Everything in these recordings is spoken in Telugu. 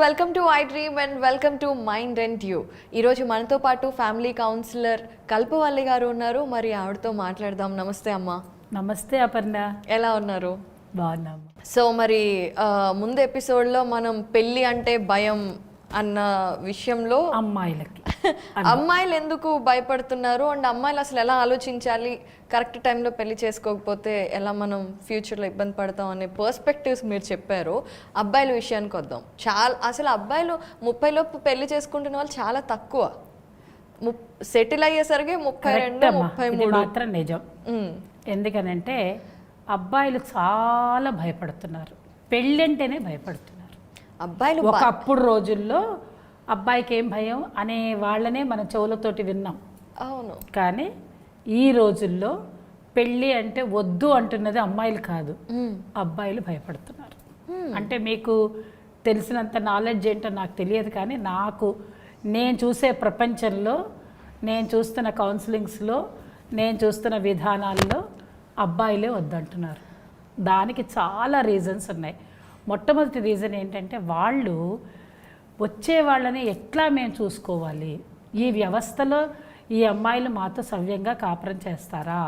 Welcome to I dream and welcome to mind and you. ఈరోజు మనతో పాటు ఫ్యామిలీ కౌన్సిలర్ కల్పవల్లి గారు ఉన్నారు. మరి ఆవిడతో మాట్లాడదాం. నమస్తే అమ్మా. నమస్తే అపర్ణ. ఎలా ఉన్నారు? బాగున్నాము. సో మరి ముందు ఎపిసోడ్లో మనం పెళ్ళి అంటే భయం అన్న విషయంలో అమ్మాయిలకి. అమ్మాయిలు ఎందుకు భయపడుతున్నారు? అండ్ అమ్మాయిలు అసలు ఎలా ఆలోచించాలి? కరెక్ట్ టైంలో పెళ్ళి చేసుకోకపోతే ఎలా మనం ఫ్యూచర్లో ఇబ్బంది పడతాం అనే పర్స్పెక్టివ్స్ మీరు చెప్పారు. అబ్బాయిల విషయానికి వద్దాం. చాలా అసలు అబ్బాయిలు ముప్పై లోపు పెళ్ళి చేసుకుంటున్న వాళ్ళు చాలా తక్కువ. సెటిల్ అయ్యేసరికి ముప్పై రెండు. ముప్పై మూడు. మాత్రం నిజం. ఎందుకనంటే అబ్బాయిలు చాలా భయపడుతున్నారు. పెళ్ళంటేనే భయపడుతున్నారు. అబ్బాయిలు ఒకప్పుడు రోజుల్లో అబ్బాయికి ఏం భయం అనే వాళ్ళనే మన చెవులతోటి విన్నాం. అవును. కానీ ఈ రోజుల్లో పెళ్ళి అంటే వద్దు అంటున్నది అమ్మాయిలు కాదు. అబ్బాయిలు భయపడుతున్నారు. అంటే మీకు తెలిసినంత నాలెడ్జ్ ఏంటో నాకు తెలియదు కానీ నాకు నేను చూసే ప్రపంచంలో నేను చూస్తున్న కౌన్సిలింగ్స్లో నేను చూస్తున్న విధానాల్లో అబ్బాయిలే వద్దంటున్నారు. దానికి చాలా రీజన్స్ ఉన్నాయి. మొట్టమొదటి రీజన్ ఏంటంటే వాళ్ళు వచ్చే వాళ్ళని ఎట్లా మేము చూసుకోవాలి? ఈ వ్యవస్థలో ఈ అమ్మాయిలు మాతో సవ్యంగా కాపురం చేస్తారా?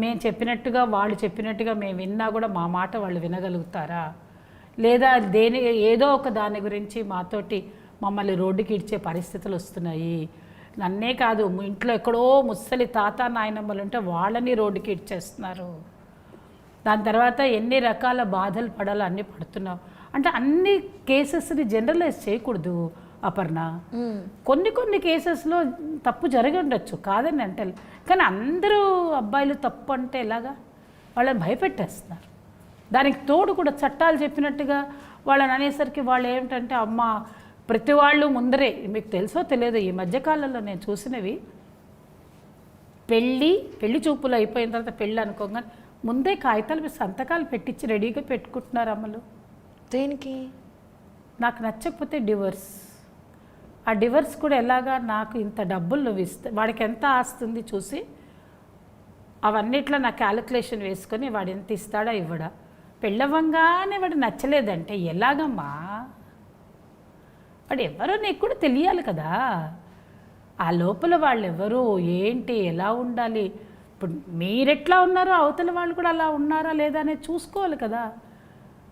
మేము చెప్పినట్టుగా వాళ్ళు చెప్పినట్టుగా మేము విన్నా కూడా మా మాట వాళ్ళు వినగలుగుతారా? లేదా దేని ఏదో ఒక దాని గురించి మాతోటి మమ్మల్ని రోడ్డుకి ఇడ్చే పరిస్థితులు వస్తున్నాయి. నన్నే కాదు ఇంట్లో ఎక్కడో ముసలి తాత నాయనమ్మలు ఉంటే వాళ్ళని రోడ్డుకి ఇడ్చేస్తున్నారు. దాని తర్వాత ఎన్ని రకాల బాధలు పడాలో అన్నీ పడుతున్నాం. అంటే అన్ని కేసెస్ని జనరలైజ్ చేయకూడదు అపర్ణ. కొన్ని కొన్ని కేసెస్లో తప్పు జరిగి ఉండొచ్చు కాదని అంటే కానీ అందరూ అబ్బాయిలు తప్పు అంటే ఎలాగా? వాళ్ళని భయపెట్టేస్తున్నారు. దానికి తోడు కూడా చట్టాలు చెప్పినట్టుగా వాళ్ళని అనేసరికి వాళ్ళు ఏమిటంటే అమ్మ ప్రతి వాళ్ళు ముందరే. మీకు తెలుసో తెలియదు ఈ మధ్యకాలంలో నేను చూసినవి. పెళ్ళి పెళ్ళి చూపులు అయిపోయిన తర్వాత పెళ్ళి అనుకోగానే ముందే కాగితాలు సంతకాలు పెట్టించి రెడీగా పెట్టుకుంటున్నారు అమ్మలు. దేనికి నాకు నచ్చకపోతే డివర్స్. ఆ డివర్స్ కూడా ఎలాగా నాకు ఇంత డబ్బులు నువ్వు ఇస్తే వాడికి ఎంత ఆస్తుంది చూసి అవన్నిట్లో నా క్యాలిక్యులేషన్ వేసుకొని వాడు ఎంత ఇస్తాడా ఇవ్వడా. పెళ్ళవంగానే వాడు నచ్చలేదంటే ఎలాగమ్మా? వాడు ఎవరో నీకు కూడా తెలియాలి కదా. ఆ లోపల వాళ్ళు ఎవరు ఏంటి ఎలా ఉండాలి? ఇప్పుడు మీరెట్లా ఉన్నారో అవతల వాళ్ళు కూడా అలా ఉన్నారా లేదా అనేది చూసుకోవాలి కదా.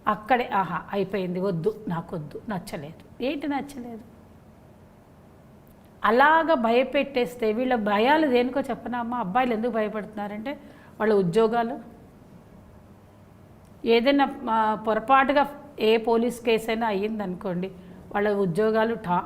అక్కడే ఆహా అయిపోయింది వద్దు నాకు వద్దు నచ్చలేదు. ఏంటి నచ్చలేదు? అలాగ భయపెట్టేస్తే వీళ్ళ భయాలు దేనికో చెప్పనా? అమ్మ అబ్బాయిలు ఎందుకు భయపడుతున్నారంటే వాళ్ళ ఉద్యోగాలు? ఏదైనా పొరపాటుగా ఏ పోలీస్ కేసు అయినా అయ్యిందనుకోండి వాళ్ళ ఉద్యోగాలు టా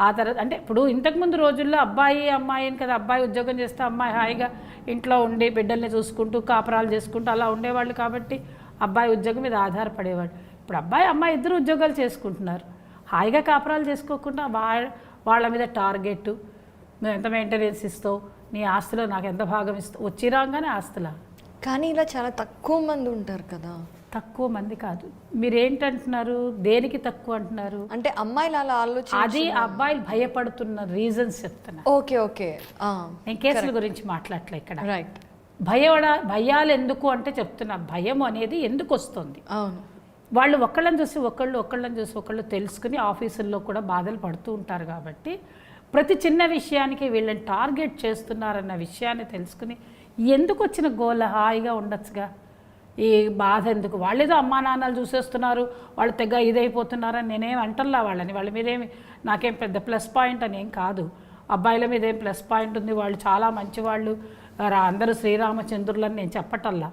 ఆ తర్వాత అంటే ఇప్పుడు ఇంతకుముందు రోజుల్లో అబ్బాయి అమ్మాయి అని కదా అబ్బాయి ఉద్యోగం చేస్తే అమ్మాయి హాయిగా ఇంట్లో ఉండి బిడ్డల్ని చూసుకుంటూ కాపురాలు చేసుకుంటూ అలా ఉండేవాళ్ళు కాబట్టి అబ్బాయి ఉద్యోగం మీద ఆధారపడేవాడు. ఇప్పుడు అబ్బాయి అమ్మాయి ఇద్దరు ఉద్యోగాలు చేసుకుంటున్నారు. హాయిగా కాపురాలు చేసుకోకుండా వా వాళ్ళ మీద టార్గెట్ నువ్వు ఎంత మెయింటెనెన్స్ ఇస్తావు నీ ఆస్తిలో నాకు ఎంత భాగం ఇస్తావు వచ్చి రాగానే ఆస్తులా? కానీ ఇలా చాలా తక్కువ మంది ఉంటారు కదా. తక్కువ మంది కాదు. మీరేంటంటున్నారు? దేనికి తక్కువ అంటున్నారు? అంటే అమ్మాయిలు అలా ఆలోచన అది అబ్బాయిలు భయపడుతున్న రీజన్స్ చెప్తున్నా. Okay okay. నేను కేసుల గురించి మాట్లాడలే ఇక్కడ. రైట్ భయపడ భయాలు ఎందుకు అంటే చెప్తున్నా భయం అనేది ఎందుకు వస్తుంది అవును. వాళ్ళు ఒకళ్ళని చూసి ఒకళ్ళు ఒకళ్ళని చూసి ఒకళ్ళు తెలుసుకుని ఆఫీసుల్లో కూడా బాధలు పడుతూ ఉంటారు కాబట్టి ప్రతి చిన్న విషయానికి వీళ్ళని టార్గెట్ చేస్తున్నారన్న విషయాన్ని తెలుసుకుని ఎందుకు వచ్చిన గోల హాయిగా ఉండొచ్చుగా? ఈ బాధ ఎందుకు? వాళ్ళేదో అమ్మా నాన్నలు చూసేస్తున్నారు వాళ్ళు తెగ ఇదైపోతున్నారని నేనేం అంటల్లా వాళ్ళని? వాళ్ళ మీదేమి నాకేం పెద్ద ప్లస్ పాయింట్ అని ఏం కాదు. అబ్బాయిల మీద ఏం ప్లస్ పాయింట్ ఉంది వాళ్ళు చాలా మంచివాళ్ళు. అందరూ శ్రీరామచంద్రులని నేను చెప్పటల్లా.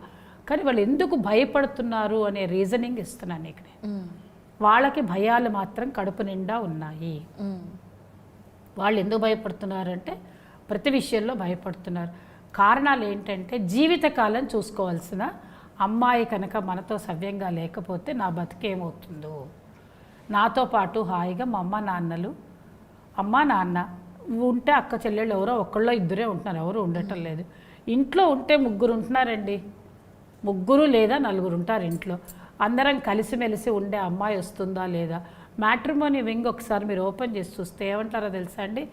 కానీ వాళ్ళు ఎందుకు భయపడుతున్నారు అనే రీజనింగ్ ఇస్తున్నాను ఇక్కడ. వాళ్ళకి భయాలు మాత్రం కడుపు నిండా ఉన్నాయి. వాళ్ళు ఎందుకు భయపడుతున్నారంటే ప్రతి విషయంలో భయపడుతున్నారు. కారణాలు ఏంటంటే జీవితకాలం చూసుకోవాల్సిన అమ్మాయి కనుక మనతో సవ్యంగా లేకపోతే నా బతికేమవుతుందో నాతో పాటు హాయిగా మా అమ్మ నాన్నలు అమ్మ నాన్న ఉంటే అక్క చెల్లెళ్ళు ఎవరో ఒక్కళ్ళో ఇద్దరే ఉంటున్నారు ఎవరు ఉండటం లేదు. ఇంట్లో ఉంటే ముగ్గురు ఉంటున్నారండి. ముగ్గురు లేదా నలుగురు ఉంటారు ఇంట్లో. అందరం కలిసిమెలిసి ఉండే అమ్మాయి వస్తుందా లేదా? మ్యాట్రిమోని వింగ్ ఒకసారి మీరు ఓపెన్ చేసి చూస్తే ఏమంటారో తెలుసా అండి?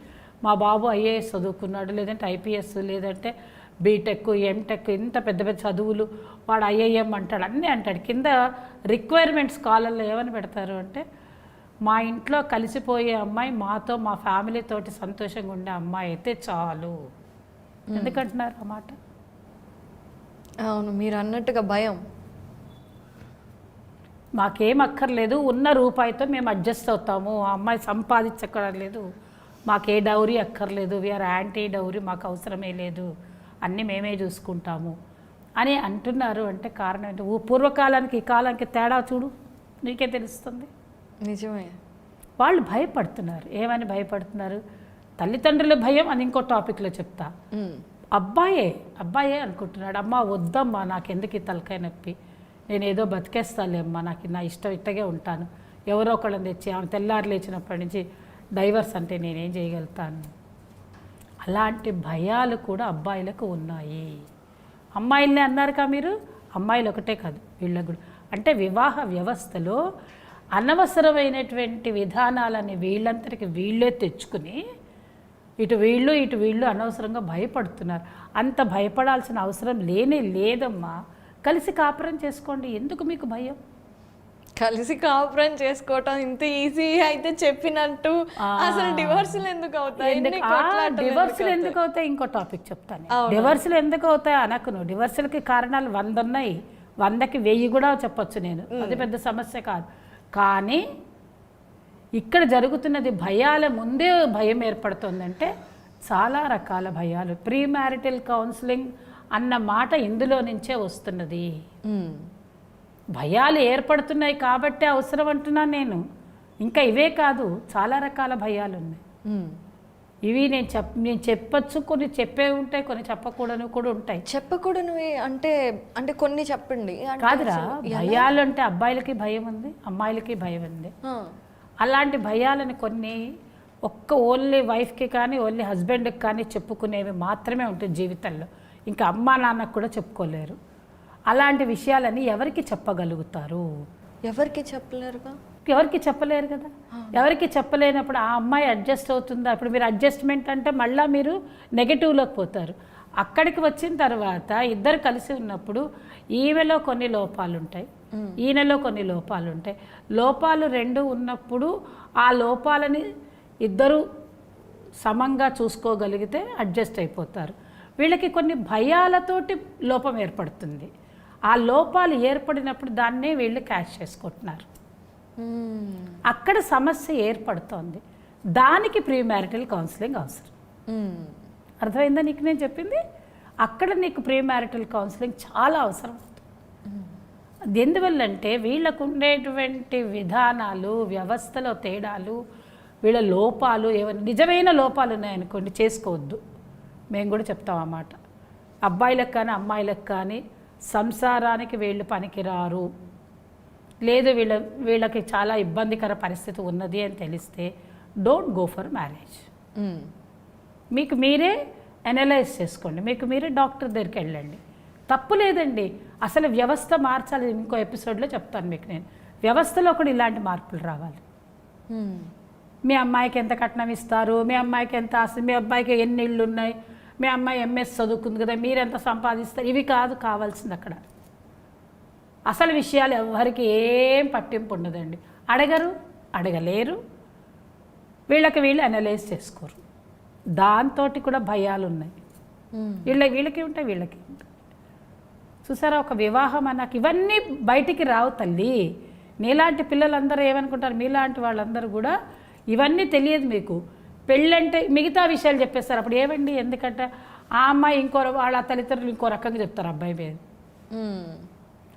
మా బాబు ఐఏఎస్ చదువుకున్నాడు లేదంటే ఐపీఎస్ లేదంటే బీటెక్ ఎంటెక్ ఇంత పెద్ద పెద్ద చదువులు వాడు ఐఐఎం అంటాడు అన్నీ అంటాడు. కింద రిక్వైర్మెంట్స్ కాలంలో ఏమని పెడతారు అంటే మా ఇంట్లో కలిసిపోయే అమ్మాయి మాతో మా ఫ్యామిలీ తోటి సంతోషంగా ఉండే అమ్మాయి అయితే చాలు. ఎందుకంటున్నారు ఆ మాట? అవును మీరు అన్నట్టుగా భయం. మాకేం అక్కర్లేదు ఉన్న రూపాయితో మేము అడ్జస్ట్ అవుతాము. ఆ అమ్మాయి సంపాదించక్కర్లేదు. మాకే డౌరీ అక్కర్లేదు. వీఆర్ యాంటీ డౌరీ మాకు అవసరమే లేదు. అన్నీ మేమే చూసుకుంటాము. అని అంటున్నారు అంటే కారణం ఏంటి? పూర్వకాలానికి ఈ కాలానికి తేడా చూడు. నీకే తెలుస్తుంది. నిజమే. వాళ్ళు భయపడుతున్నారు. ఏమని భయపడుతున్నారు? తల్లిదండ్రుల భయం అని ఇంకో టాపిక్లో చెప్తా. అబ్బాయే అబ్బాయే అనుకుంటున్నాడు. అమ్మ వద్దమ్మా నాకెందుకు ఈ తలకాయ నొప్పి? నేను ఏదో బతికేస్తాలే అమ్మా నాకు నా ఇష్టం ఇట్టగే ఉంటాను. ఎవరో ఒకళ్ళని తెచ్చి ఆమె తెల్లారు లేచినప్పటి నుంచి డైవర్స్ అంటే నేనేం చేయగలుగుతాను? అలాంటి భయాలు కూడా అబ్బాయిలకు ఉన్నాయి. అమ్మాయిల్ని అన్నారుగా మీరు? అమ్మాయిలు ఒకటే కాదు వీళ్ళకు కూడా అంటే వివాహ వ్యవస్థలో అనవసరమైనటువంటి విధానాలని వీళ్ళంతటికి వీళ్ళే తెచ్చుకుని ఇటు వీళ్ళు ఇటు వీళ్ళు అనవసరంగా భయపడుతున్నారు. అంత భయపడాల్సిన అవసరం లేనే లేదమ్మా. కలిసి కాపురం చేసుకోండి. ఎందుకు మీకు భయం? కలిసి కాపురం చేసుకోవటం ఇంత ఈజీ అయితే చెప్పినట్టు. అసలు డివోర్సులు ఎందుకు అవుతాయి? డివర్సులు ఎందుకు అవుతాయి? ఇంకో టాపిక్ చెప్తాను? డివర్సులు ఎందుకు అవుతాయి అనకు నువ్వు డివర్సులకి కారణాలు వంద ఉన్నాయి. వందకి వెయ్యి కూడా చెప్పొచ్చు నేను. అది పెద్ద సమస్య కాదు. కానీ ఇక్కడ జరుగుతున్నది భయాల ముందే భయం ఏర్పడుతుందంటే చాలా రకాల భయాలు ప్రీ మ్యారిటల్ కౌన్సిలింగ్ అన్న మాట ఇందులో నుంచే వస్తున్నది. భయాలు ఏర్పడుతున్నాయి కాబట్టే అవసరం అంటున్నాను నేను ఇంకా ఇవే కాదు చాలా రకాల భయాలు ఉన్నాయి. ఇవి నేను చెప్ నేను చెప్పొచ్చు కొన్ని చెప్పే ఉంటాయి కొన్ని చెప్పకూడని కూడా ఉంటాయి. చెప్పకూడనివి అంటే అంటే కొన్ని చెప్పండి. కాదురా? భయాలు అంటే అబ్బాయిలకి భయం ఉంది అమ్మాయిలకి భయం ఉంది. అలాంటి భయాలని కొన్ని ఒక్క ఓన్లీ వైఫ్కి కానీ ఓన్లీ హస్బెండ్కి కానీ చెప్పుకునేవి మాత్రమే ఉంటుంది జీవితంలో. ఇంకా అమ్మా నాన్నకు కూడా చెప్పుకోలేరు. అలాంటి విషయాలని ఎవరికి చెప్పగలుగుతారు? ఎవరికి చెప్పలేరుగా? ఎవరికి చెప్పలేరు కదా? ఎవరికి చెప్పలేనప్పుడు ఆ అమ్మాయి అడ్జస్ట్ అవుతుందా? ఇప్పుడు మీరు అడ్జస్ట్మెంట్ అంటే మళ్ళీ మీరు నెగటివ్లోకి పోతారు. అక్కడికి వచ్చిన తర్వాత ఇద్దరు కలిసి ఉన్నప్పుడు ఈమెలో కొన్ని లోపాలు ఉంటాయి ఈయనలో కొన్ని లోపాలు ఉంటాయి లోపాలు రెండు ఉన్నప్పుడు ఆ లోపాలని ఇద్దరు సమంగా చూసుకోగలిగితే అడ్జస్ట్ అయిపోతారు. వీళ్ళకి కొన్ని భయాలతోటి లోపం ఏర్పడుతుంది. ఆ లోపాలు ఏర్పడినప్పుడు దాన్నే వీళ్ళు క్యాష్ చేసుకుంటున్నారు. అక్కడ సమస్య ఏర్పడుతోంది. దానికి ప్రీ మ్యారిటల్ కౌన్సిలింగ్ అవసరం. అర్థమైందా నీకు నేను చెప్పింది? అక్కడ నీకు ప్రీ మ్యారిటల్ కౌన్సిలింగ్ చాలా అవసరం. అది ఎందువల్లంటే వీళ్ళకు ఉండేటువంటి విధానాలు వ్యవస్థలో తేడాలు వీళ్ళ లోపాలు ఏమైనా నిజమైన లోపాలు ఉన్నాయనుకోండి చేసుకోవద్దు. మేము కూడా చెప్తాం అన్నమాట అబ్బాయిలకు కానీ అమ్మాయిలకు కానీ సంసారానికి వీళ్ళు పనికిరారు. లేదు వీళ్ళ వీళ్ళకి చాలా ఇబ్బందికర పరిస్థితి ఉన్నది అని తెలిస్తే డోంట్ గో ఫర్ మ్యారేజ్. మీకు మీరే అనలైజ్ చేసుకోండి. మీకు మీరే డాక్టర్ దగ్గరికి వెళ్ళండి. తప్పు లేదండి. అసలు వ్యవస్థ మార్చాలి. ఇంకో ఎపిసోడ్లో చెప్తాను మీకు నేను. వ్యవస్థలో కూడా ఇలాంటి మార్పులు రావాలి. మీ అమ్మాయికి ఎంత కట్నం ఇస్తారు? మీ అమ్మాయికి ఎంత ఆస్తి? మీ అబ్బాయికి ఎన్ని ఇళ్ళు ఉన్నాయి? మీ అమ్మాయి ఎంఎస్ చదువుకుంది కదా మీరు ఎంత సంపాదిస్తారు? ఇవి కాదు కావాల్సింది అక్కడ. అసలు విషయాలు ఎవరికి ఏం పట్టింపు ఉండదండి. అడగరు అడగలేరు. వీళ్ళకి వీళ్ళు అనలైజ్ చేసుకోరు. దాంతో కూడా భయాలు ఉన్నాయి. వీళ్ళ వీళ్ళకి ఉంటాయి వీళ్ళకి ఉంటాయి. చూసారా ఒక వివాహం అన్నాక ఇవన్నీ బయటికి రావు తల్లి. నీలాంటి పిల్లలందరూ ఏమనుకుంటారు? మీలాంటి వాళ్ళందరూ కూడా ఇవన్నీ తెలియదు మీకు. పెళ్ళంటే మిగతా విషయాలు చెప్పేస్తారు. అప్పుడు ఏమండి? ఎందుకంటే ఆ అమ్మాయి ఇంకో వాళ్ళ తల్లిదండ్రులు ఇంకో రకంగా చెప్తారు అబ్బాయి మీద.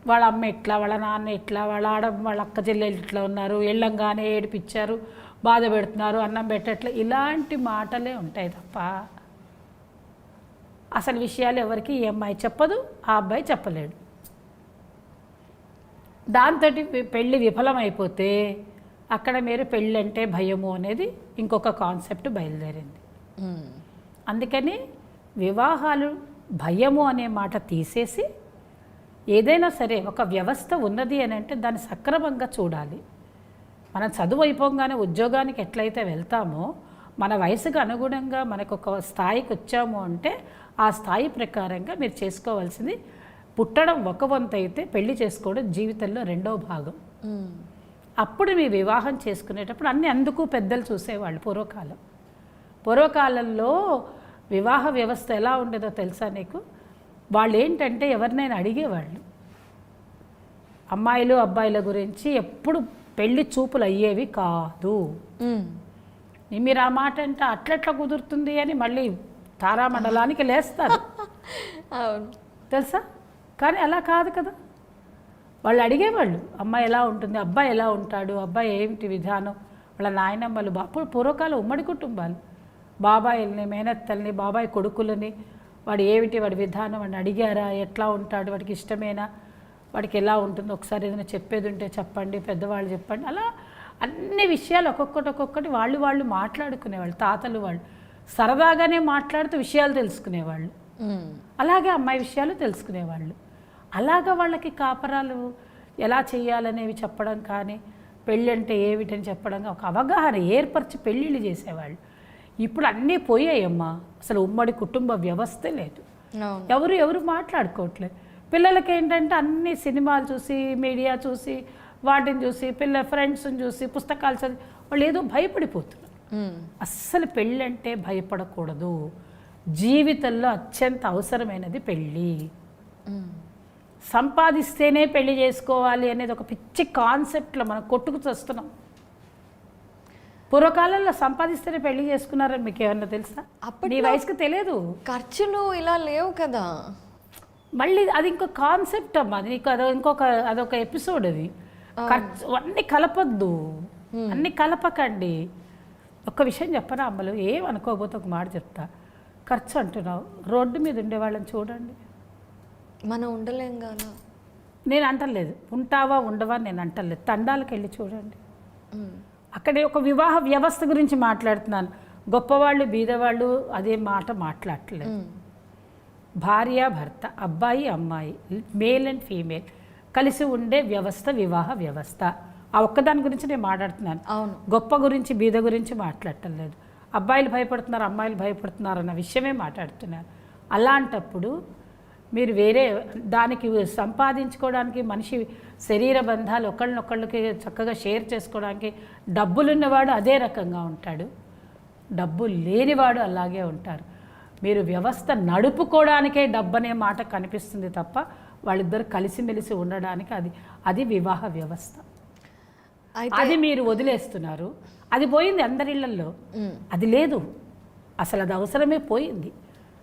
వాళ్ళ అమ్మ ఎట్లా వాళ్ళ నాన్న ఎట్లా వాళ్ళ ఆడ వాళ్ళ అక్క చెల్లెలు ఇట్లా ఉన్నారు వెళ్ళంగానే ఏడిపించారు బాధ పెడుతున్నారు అన్నం పెట్టట్లే ఇలాంటి మాటలే ఉంటాయి తప్ప అసలు విషయాలు ఎవరికి ఈ అమ్మాయి చెప్పదు ఆ అబ్బాయి చెప్పలేడు దాంతో పెళ్ళి విఫలమైపోతే అక్కడ మీరు పెళ్ళి అంటే భయము అనేది ఇంకొక కాన్సెప్ట్ బయలుదేరింది. అందుకని వివాహాలు భయము అనే మాట తీసేసి ఏదైనా సరే ఒక వ్యవస్థ ఉన్నది అని అంటే దాన్ని సక్రమంగా చూడాలి. మనం చదువు అయిపోగానే ఉద్యోగానికి ఎట్లయితే వెళ్తామో మన వయసుకు అనుగుణంగా మనకు ఒక స్థాయికి వచ్చాము అంటే ఆ స్థాయి ప్రకారంగా మీరు చేసుకోవాల్సింది పుట్టడం ఒక వంతు అయితే పెళ్ళి చేసుకోవడం జీవితంలో రెండో భాగం. అప్పుడు మీ వివాహం చేసుకునేటప్పుడు అన్ని అందుకు పెద్దలు చూసేవాళ్ళు పూర్వకాలం. పూర్వకాలంలో వివాహ వ్యవస్థ ఎలా ఉండేదో తెలుసా నీకు? వాళ్ళు ఏంటంటే ఎవరినైనా అడిగేవాళ్ళు. అమ్మాయిలు అబ్బాయిల గురించి ఎప్పుడు పెళ్ళి చూపులు అయ్యేవి కాదు. మీరు ఆ మాట అంటే అట్లెట్లా కుదురుతుంది అని మళ్ళీ తారామండలానికి లేస్తారు. అవును. తెలుసా? కానీ అలా కాదు కదా. వాళ్ళు అడిగేవాళ్ళు అమ్మాయి ఎలా ఉంటుంది? అబ్బాయి ఎలా ఉంటాడు? అబ్బాయి ఏమిటి విధానం? వాళ్ళ నాయనమ్మలు అప్పుడు పూర్వకాలం ఉమ్మడి కుటుంబాలు. బాబాయిల్ని మేనత్తల్ని బాబాయ్ కొడుకులని వాడు ఏమిటి వాడి విధానం వాడిని అడిగారా ఎట్లా ఉంటాడు వాడికి ఇష్టమేనా వాడికి ఎలా ఉంటుందో ఒకసారి ఏదైనా చెప్పేది ఉంటే చెప్పండి పెద్దవాళ్ళు చెప్పండి అలా అన్ని విషయాలు ఒక్కొక్కటి ఒక్కొక్కటి వాళ్ళు వాళ్ళు మాట్లాడుకునేవాళ్ళు తాతలు వాళ్ళు. సరదాగానే మాట్లాడుతూ విషయాలు తెలుసుకునేవాళ్ళు. అలాగే అమ్మాయి విషయాలు తెలుసుకునేవాళ్ళు. అలాగ వాళ్ళకి కాపరాలు ఎలా చేయాలనేవి చెప్పడం కానీ పెళ్ళి అంటే ఏమిటని చెప్పడం ఒక అవగాహన ఏర్పరిచి పెళ్ళిళ్ళు చేసేవాళ్ళు. ఇప్పుడు అన్నీ పోయాయమ్మా. అసలు ఉమ్మడి కుటుంబ వ్యవస్థే లేదు. ఎవరు ఎవరు మాట్లాడుకోవట్లేదు పిల్లలకి ఏంటంటే అన్ని సినిమాలు చూసి మీడియా చూసి వాటిని చూసి పిల్ల ఫ్రెండ్స్ని చూసి పుస్తకాలు చదివి వాళ్ళు ఏదో భయపడిపోతున్నారు. మ్మ్. అస్సలు పెళ్ళంటే భయపడకూడదు. జీవితంలో అత్యంత అవసరమైనది పెళ్ళి. మ్మ్. సంపాదిస్తేనే పెళ్ళి చేసుకోవాలి అనేది ఒక పిచ్చి కాన్సెప్ట్లో మనం కొట్టుకు చస్తున్నాం. పూర్వకాలంలో సంపాదిస్తేనే పెళ్ళి చేసుకున్నారని మీకు ఏమన్నా తెలుసా? అప్పట్లో- నీ వయసుకి తెలియదు ఖర్చులు ఇలా లేవు కదా. మళ్ళీ అది ఇంకో కాన్సెప్ట్ అమ్మా. అది నీకు అదో ఇంకొక అదొక ఎపిసోడ్ అది. ఖర్చు అన్నీ కలపద్దు. అన్నీ కలపకండి. ఒక్క విషయం చెప్పరా అమ్మలు? ఏమనుకోకపోతే ఒక మాట చెప్తా. ఖర్చు అంటున్నావు. రోడ్డు మీద ఉండే వాళ్ళని చూడండి. మనం ఉండలేం కదా నేను అంటలేదు. ఉంటావా ఉండవా నేను అంటలేదు. తండాలకు వెళ్ళి చూడండి. అక్కడ ఒక వివాహ వ్యవస్థ గురించి మాట్లాడుతున్నాను. గొప్పవాళ్ళు బీదవాళ్ళు అదే మాట మాట్లాడట్లేదు. భార్య భర్త అబ్బాయి అమ్మాయి మేల్ అండ్ ఫీమేల్ కలిసి ఉండే వ్యవస్థ వివాహ వ్యవస్థ. ఆ ఒక్కదాని గురించి నేను మాట్లాడుతున్నాను. అవును. గొప్ప గురించి బీద గురించి మాట్లాడటం లేదు అబ్బాయిలు భయపడుతున్నారు అమ్మాయిలు భయపడుతున్నారు అన్న విషయమే మాట్లాడుతున్నారు అలాంటప్పుడు మీరు వేరే దానికి సంపాదించుకోవడానికి మనిషి శరీర బంధాలు ఒకళ్ళనొకళ్ళకి చక్కగా షేర్ చేసుకోవడానికి డబ్బులున్నవాడు అదే రకంగా ఉంటాడు. డబ్బు లేనివాడు అలాగే ఉంటారు. మీరు వ్యవస్థ నడుపుకోవడానికే డబ్బు అనే మాట కనిపిస్తుంది తప్ప వాళ్ళిద్దరు కలిసిమెలిసి ఉండడానికి అది అది వివాహ వ్యవస్థ. అది మీరు వదిలేస్తున్నారు. అది పోయింది అందరిళ్ళల్లో మ్మ్. అది లేదు. అసలు అది అవసరమే పోయింది.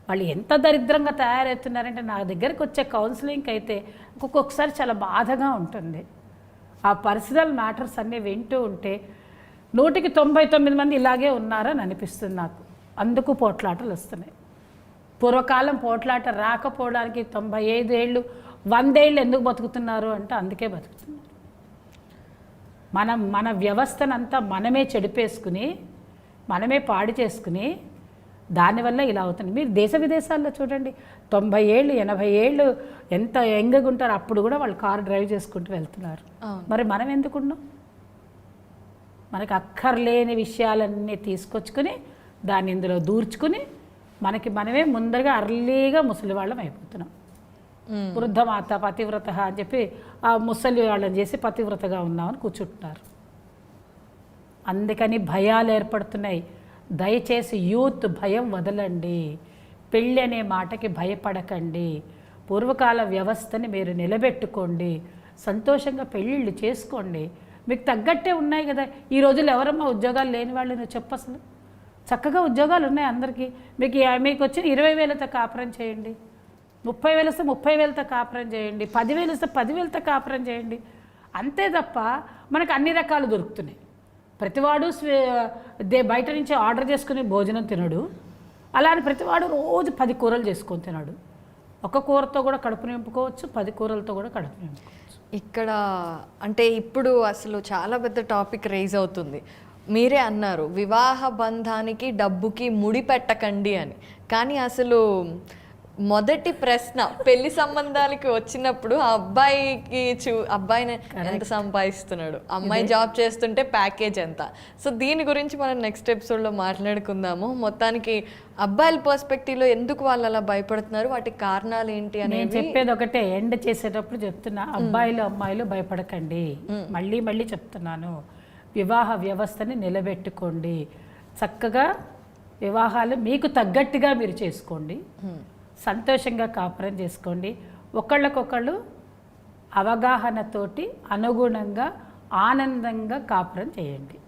వాళ్ళు ఎంత దరిద్రంగా తయారవుతున్నారంటే నా దగ్గరికి వచ్చే కౌన్సిలింగ్కి అయితే ఒక్కొక్కసారి చాలా బాధగా ఉంటుంది. ఆ పర్సనల్ మ్యాటర్స్ అన్నీ వింటూ ఉంటే నూటికి తొంభై తొమ్మిది మంది ఇలాగే ఉన్నారని అనిపిస్తుంది నాకు. అందుకు పోట్లాటలు వస్తున్నాయి. పూర్వకాలం పోట్లాట రాకపోవడానికి తొంభై ఐదు ఏళ్ళు వందేళ్ళు ఎందుకు బతుకుతున్నారు అంటే అందుకే బతుకుతున్నారు. మనం మన వ్యవస్థనంతా మనమే చెడిపేసుకుని మనమే పాడు చేసుకుని దానివల్ల ఇలా అవుతుంది. మీరు దేశ విదేశాల్లో చూడండి తొంభై ఏళ్ళు ఎనభై ఏళ్ళు ఎంత యంగ్గా ఉంటారు అప్పుడు కూడా వాళ్ళు కారు డ్రైవ్ చేసుకుంటూ వెళ్తున్నారు. మరి మనం ఎందుకున్నాం? మనకు అక్కర్లేని విషయాలన్నీ తీసుకొచ్చుకుని దాన్ని ఇందులో దూర్చుకుని మనకి మనమే ముందరగా అర్లీగా ముసలి వాళ్ళం అయిపోతున్నాం. వృద్ధమాత పతివ్రత అని చెప్పి ఆ ముసలి వాళ్ళని చేసి పతివ్రతగా ఉన్నామని కూర్చుంటున్నారు. అందుకని భయాలు ఏర్పడుతున్నాయి. దయచేసి యూత్ భయం వదలండి. పెళ్ళి అనే మాటకి భయపడకండి. పూర్వకాల వ్యవస్థని మీరు నిలబెట్టుకోండి. సంతోషంగా పెళ్ళిళ్ళు చేసుకోండి. మీకు తగ్గట్టే ఉన్నాయి కదా. ఈ రోజుల్లో ఎవరమ్మా ఉద్యోగాలు లేని వాళ్ళు నువ్వు చెప్పు అసలు. చక్కగా ఉద్యోగాలు ఉన్నాయి అందరికీ. మీకు మీకు వచ్చిన ఇరవై వేలతో కాపురం చేయండి. ముప్పై వేలు వస్తే ముప్పై వేలతో కాపురం చేయండి. పదివేలు వస్తే పదివేలతో కాపురం చేయండి. అంతే తప్ప మనకు అన్ని రకాలు దొరుకుతున్నాయి. ప్రతివాడు స్వే- దే బయట నుంచి ఆర్డర్ చేసుకుని భోజనం తినడు. అలా అని ప్రతివాడు రోజు పది కూరలు చేసుకొని తినడు. ఒక కూరతో కూడా కడుపు నింపుకోవచ్చు పది కూరలతో కూడా కడుపు నింపుకోవచ్చు. ఇక్కడ అంటే ఇప్పుడు అసలు చాలా పెద్ద టాపిక్ రైజ్ అవుతుంది. మీరే అన్నారు వివాహ బంధానికి డబ్బుకి ముడి పెట్టకండి అని. కానీ అసలు మొదటి ప్రశ్న పెళ్ళి సంబంధాలకి వచ్చినప్పుడు ఆ అబ్బాయికి చూ అబ్బాయిని ఎంత సంపాదిస్తున్నాడు? అమ్మాయి జాబ్ చేస్తుంటే ప్యాకేజ్ ఎంత? సో దీని గురించి మనం నెక్స్ట్ ఎపిసోడ్లో మాట్లాడుకుందాము. మొత్తానికి అబ్బాయిల పర్స్పెక్టివ్లో ఎందుకు వాళ్ళు అలా భయపడుతున్నారు? వాటి కారణాలు ఏంటి నేను అనేది చెప్పేది ఒకటే. ఎండ్ చేసేటప్పుడు చెప్తున్నా అబ్బాయిలు అమ్మాయిలు భయపడకండి. మళ్ళీ మళ్ళీ చెప్తున్నాను. వివాహ వ్యవస్థని నిలబెట్టుకోండి. చక్కగా వివాహాలు మీకు తగ్గట్టుగా మీరు చేసుకోండి. సంతోషంగా కాపురం చేసుకోండి. ఒకళ్ళకొకళ్ళు అవగాహనతోటి అనుగుణంగా ఆనందంగా కాపురం చేయండి.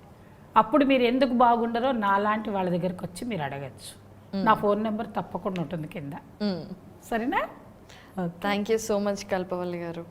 అప్పుడు మీరు ఎందుకు బాగుండరో నాలాంటి వాళ్ళ దగ్గరికి వచ్చి మీరు అడగచ్చు. నా ఫోన్ నెంబర్ తప్పకుండా ఉంటుంది కింద. సరేనా? Thank you so much Kalpavalli garu.